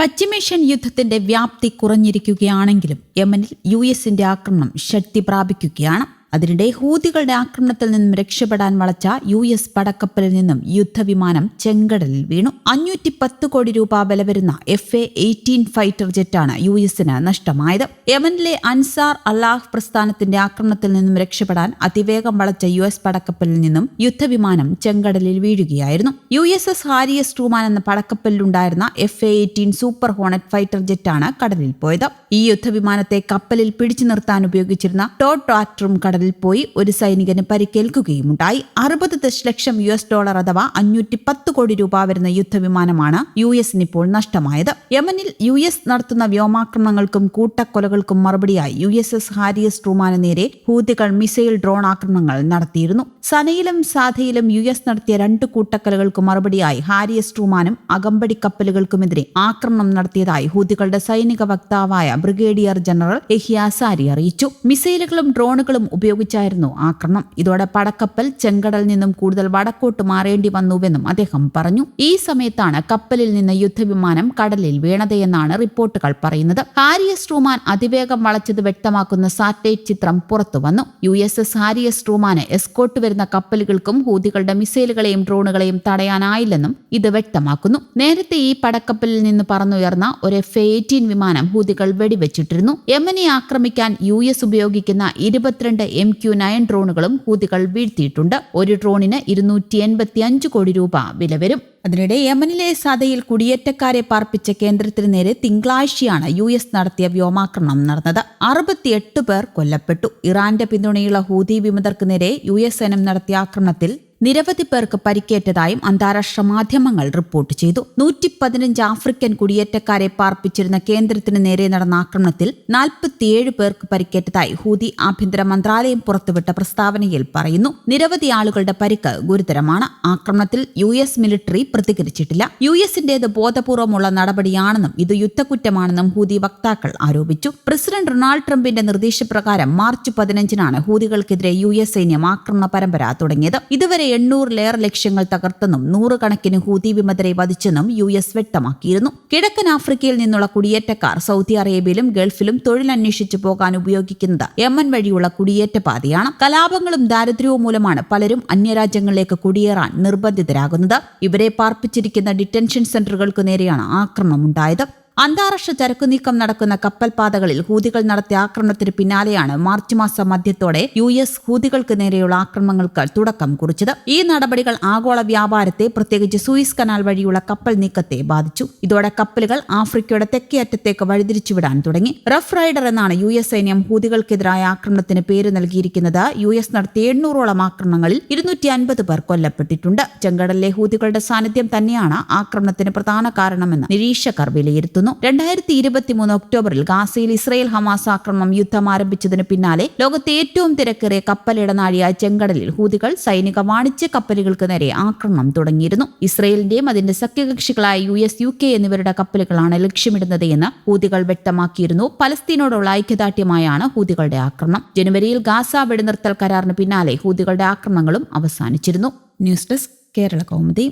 പശ്ചിമേഷ്യൻ യുദ്ധത്തിന്റെ വ്യാപ്തി കുറഞ്ഞിരിക്കുകയാണെങ്കിലും യമനിൽ യു എസിന്റെ ആക്രമണം ശക്തി പ്രാപിക്കുകയാണ്. അതിനിടെ ഹൂതികളുടെ ആക്രമണത്തിൽ നിന്നും രക്ഷപ്പെടാൻ വളച്ച യു എസ് പടക്കപ്പലിൽ നിന്നും യുദ്ധവിമാനം ചെങ്കടലിൽ വീണു. അഞ്ഞൂറ്റി പത്ത് കോടി രൂപ വില വരുന്ന എഫ് എ എയ്റ്റീൻ ഫൈറ്റർ ജെറ്റാണ് യു എസിന് നഷ്ടമായത്. യമനിലെ അൻസാർ അള്ളാഹ് പ്രസ്ഥാനത്തിന്റെ ആക്രമണത്തിൽ നിന്നും രക്ഷപ്പെടാൻ അതിവേഗം വളച്ച യു എസ് പടക്കപ്പലിൽ നിന്നും യുദ്ധവിമാനം ചെങ്കടലിൽ വീഴുകയായിരുന്നു. U S S Harry S Truman എന്ന പടക്കപ്പലിലുണ്ടായിരുന്ന F A eighteen super hornet fighter ജെറ്റാണ് കടലിൽ പോയത്. ഈ യുദ്ധവിമാനത്തെ കപ്പലിൽ പിടിച്ചു നിർത്താൻ ഉപയോഗിച്ചിരുന്ന ടോട്ട് ട്രാക്ടറും കടലിൽ പോയി ഒരു സൈനികന് പരിക്കേൽക്കുകയുമുണ്ടായി. അറുപത് ദശലക്ഷം യു എസ് ഡോളർ അഥവാ അഞ്ഞൂറ്റി പത്ത് കോടി രൂപ വരുന്ന യുദ്ധവിമാനമാണ് യു എസിന് ഇപ്പോൾ നഷ്ടമായത്. യമനിൽ യു എസ് നടത്തുന്ന വ്യോമാക്രമണങ്ങൾക്കും കൂട്ടക്കൊലകൾക്കും മറുപടിയായി U S S Harry S ട്രൂമാന് നേരെ ഹൂതികൾ മിസൈൽ ഡ്രോൺ ആക്രമണങ്ങൾ നടത്തിയിരുന്നു. സനയിലും സാധയിലും യു എസ് നടത്തിയ രണ്ട് കൂട്ടക്കൊലകൾക്ക് മറുപടിയായി ഹാരിയസ് ട്രൂമാനും അകമ്പടി കപ്പലുകൾക്കുമെതിരെ ആക്രമണം നടത്തിയതായി ഹൂതികളുടെ സൈനിക വക്താവായ ബ്രിഗേഡിയർ ജനറൽ എഹിയാസാരി അറിയിച്ചു. മിസൈലുകളും ഡ്രോണുകളും ഉപയോഗിച്ചായിരുന്നു ആക്രമണം. ഇതോടെ പടക്കപ്പൽ ചെങ്കടൽ നിന്നും കൂടുതൽ വടക്കോട്ട് മാറേണ്ടി വന്നുവെന്നും അദ്ദേഹം പറഞ്ഞു. ഈ സമയത്താണ് കപ്പലിൽ നിന്ന് യുദ്ധവിമാനം കടലിൽ വീണതെന്നാണ് റിപ്പോർട്ടുകൾ പറയുന്നത്. ഹാരിയസ് ട്രൂമാൻ അതിവേഗം വളച്ചത് വ്യക്തമാക്കുന്ന സാറ്റലൈറ്റ് ചിത്രം പുറത്തു വന്നു. U S S Harry S ട്രൂമാന് escort വരുന്ന കപ്പലുകൾക്കും ഹൂതികളുടെ മിസൈലുകളെയും ഡ്രോണുകളെയും തടയാനായില്ലെന്നും ഇത് വ്യക്തമാക്കുന്നു. നേരത്തെ ഈ പടക്കപ്പലിൽ നിന്ന് പറന്നുയർന്ന ഒരു എഫ് എയ്റ്റീൻ വിമാനം ഹൂതികൾ വെടിവെച്ചിട്ടിരുന്നു. യമനെ ആക്രമിക്കാൻ യു എസ് ഉപയോഗിക്കുന്ന ഇരുപത്തിരണ്ട് എം ക്യു നയൻ ഡ്രോണുകളും ഹൂതികൾ വീഴ്ത്തിയിട്ടുണ്ട്. ഒരു ഡ്രോണിന് ഇരുന്നൂറ്റി എൺപത്തി അഞ്ച് കോടി രൂപ വില വരും. അതിനിടെ യമനിലെ സദയിൽ കുടിയേറ്റക്കാരെ പാർപ്പിച്ച കേന്ദ്രത്തിന് നേരെ തിങ്കളാഴ്ചയാണ് യു എസ് നടത്തിയ വ്യോമാക്രമണം നടന്നത്. അറുപത്തിയെട്ട് പേർ കൊല്ലപ്പെട്ടു. ഇറാന്റെ പിന്തുണയുള്ള ഹൂതി വിമതർക്ക് നേരെ യു എസ് സൈന്യം നടത്തിയ ആക്രമണത്തിൽ നിരവധി പേർക്ക് പരിക്കേറ്റതായും അന്താരാഷ്ട്ര മാധ്യമങ്ങൾ റിപ്പോർട്ട് ചെയ്തു. നൂറ്റി പതിനഞ്ച് ആഫ്രിക്കൻ കുടിയേറ്റക്കാരെ പാർപ്പിച്ചിരുന്ന കേന്ദ്രത്തിന് നേരെ നടന്ന ആക്രമണത്തിൽ നാൽപ്പത്തിയേഴ് പേർക്ക് പരിക്കേറ്റതായി ഹൂതി ആഭ്യന്തര മന്ത്രാലയം പുറത്തുവിട്ട പ്രസ്താവനയിൽ പറയുന്നു. നിരവധി ആളുകളുടെ പരിക്ക് ഗുരുതരമാണ്. ആക്രമണത്തിൽ യു എസ് മിലിറ്ററി പ്രതികരിച്ചിട്ടില്ല. യു എസിന്റേത് ബോധപൂർവമുള്ള നടപടിയാണെന്നും ഇത് യുദ്ധക്കുറ്റമാണെന്നും ഹൂതി വക്താക്കൾ ആരോപിച്ചു. പ്രസിഡന്റ് ഡൊണാൾഡ് ട്രംപിന്റെ നിർദ്ദേശപ്രകാരം മാർച്ച് പതിനഞ്ചിനാണ് ഹൂതികൾക്കെതിരെ യു എസ് സൈന്യം ആക്രമണ പരമ്പര തുടങ്ങിയത്. ഇതുവരെ എണ്ണൂറിലേറെ ലക്ഷ്യങ്ങൾ തകർത്തെന്നും നൂറുകണക്കിന് ഹൂതി വിമതരെ വധിച്ചെന്നും യു എസ് വ്യക്തമാക്കിയിരുന്നു. കിഴക്കൻ ആഫ്രിക്കയിൽ നിന്നുള്ള കുടിയേറ്റക്കാർ സൗദി അറേബ്യയിലും ഗൾഫിലും തൊഴിലന്വേഷിച്ചു പോകാൻ ഉപയോഗിക്കുന്നത് യമൻ വഴിയുള്ള കുടിയേറ്റ പാതയാണ്. കലാപങ്ങളും ദാരിദ്ര്യവും മൂലമാണ് പലരും അന്യരാജ്യങ്ങളിലേക്ക് കുടിയേറാൻ നിർബന്ധിതരാകുന്നത്. ഇവരെ പാർപ്പിച്ചിരിക്കുന്ന ഡിറ്റൻഷൻ സെന്ററുകൾക്ക് നേരെയാണ് ആക്രമണമുണ്ടായത്. അന്താരാഷ്ട്ര ചരക്കു നീക്കം നടക്കുന്ന കപ്പൽപാതകളിൽ ഹൂതികൾ നടത്തിയ ആക്രമണത്തിന് പിന്നാലെയാണ് മാർച്ച് മാസം മധ്യത്തോടെ യു എസ് ഹൂതികൾക്ക് നേരെയുള്ള ആക്രമണങ്ങൾക്ക് തുടക്കം കുറിച്ചത്. ഈ നടപടികൾ ആഗോള വ്യാപാരത്തെ പ്രത്യേകിച്ച് സൂയിസ് കനാൽ വഴിയുള്ള കപ്പൽ നീക്കത്തെ ബാധിച്ചു. ഇതോടെ കപ്പലുകൾ ആഫ്രിക്കയുടെ തെക്കേ അറ്റത്തേക്ക് വഴിതിരിച്ചുവിടാൻ തുടങ്ങി. റഫ് റൈഡർ എന്നാണ് യു എസ് സൈന്യം ഹൂതികൾക്കെതിരായ ആക്രമണത്തിന് പേര് നൽകിയിരിക്കുന്നത്. യു എസ് നടത്തിയ എണ്ണൂറോളം ആക്രമണങ്ങളിൽ ഇരുന്നൂറ്റി അൻപത് പേർ കൊല്ലപ്പെട്ടിട്ടുണ്ട്. ചെങ്കടലിലെ ഹൂതികളുടെ സാന്നിധ്യം തന്നെയാണ് ആക്രമണത്തിന് പ്രധാന കാരണമെന്ന് നിരീക്ഷകർ വിലയിരുത്തുന്നു. നടത്തുന്നു രണ്ടായിരത്തി ഇരുപത്തിമൂന്ന് ഒക്ടോബറിൽ ഗാസയിൽ ഇസ്രയേൽ ഹമാസ് ആക്രമണം യുദ്ധം ആരംഭിച്ചതിന് പിന്നാലെ ലോകത്തെ ഏറ്റവും തിരക്കേറിയ കപ്പലിടനാഴിയായ ചെങ്കടലിൽ ഹൂതികൾ സൈനിക വാണിജ്യ കപ്പലുകൾക്ക് നേരെ ആക്രമണം തുടങ്ങിയിരുന്നു. ഇസ്രയേലിന്റെയും അതിന്റെ സഖ്യകക്ഷികളായ യു എസ് യു കെ എന്നിവരുടെ കപ്പലുകളാണ് ലക്ഷ്യമിടുന്നത് എന്ന് ഹൂതികൾ വ്യക്തമാക്കിയിരുന്നു. പലസ്തീനോടുള്ള ഐക്യദാർഢ്യമായാണ് ഹൂതികളുടെ ആക്രമണം. ജനുവരിയിൽ ഗാസ വെടിനിർത്തൽ കരാറിന് പിന്നാലെ ഹൂതികളുടെ ആക്രമണങ്ങളും അവസാനിച്ചിരുന്നു. News desk Kerala Kaumudi.